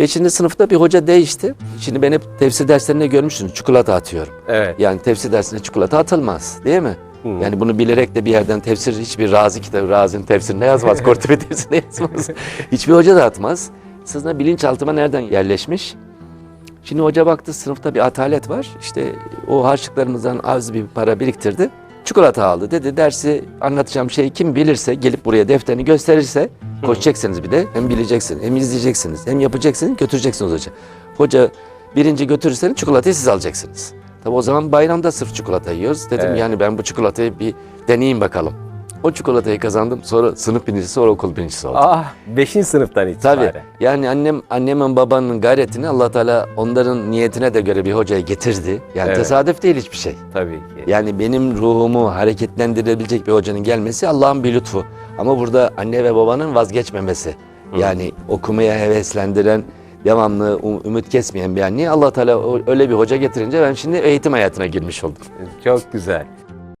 Beşinci sınıfta bir hoca değişti. Şimdi ben hep tefsir derslerinde görmüşsünüz. Çikolata atıyorum. Evet. Yani tefsir dersine çikolata atılmaz değil mi? Hı. Yani bunu bilerek de bir yerden tefsir hiçbir razi kitabı, razinin tefsirine yazmaz, Kurtubi tefsirine yazmaz. Hiçbir hoca da atmaz. Sizin bilinçaltıma nereden yerleşmiş? Şimdi hoca baktı sınıfta bir atalet var. İşte o harçlıklarımızdan az bir para biriktirdi. Çikolata aldı dedi. Dersi anlatacağım şeyi kim bilirse gelip buraya defterini gösterirse koşacaksınız bir de. Hem bileceksiniz hem izleyeceksiniz hem yapacaksınız götüreceksiniz hoca. Hoca birinci götürürseniz çikolatayı siz alacaksınız. Tabi o zaman bayramda sırf çikolata yiyoruz. Dedim Evet. yani ben bu çikolatayı bir deneyeyim bakalım. O çikolatayı kazandım. Sonra sınıf birincisi sonra okul birincisi oldum. Ah 5. sınıftan itibaren. Tabii. Yani annem annemin babanın gayretini Allah Teala onların niyetine de göre bir hocaya getirdi. Yani Evet. tesadüf değil hiçbir şey. Tabii ki. Yani benim ruhumu hareketlendirebilecek bir hocanın gelmesi Allah'ın bir lütfu. Ama burada anne ve babanın vazgeçmemesi. Yani okumaya heveslendiren, devamlı um- ümit kesmeyen bir anne Allah Teala öyle bir hoca getirince ben şimdi eğitim hayatına girmiş oldum. Çok güzel.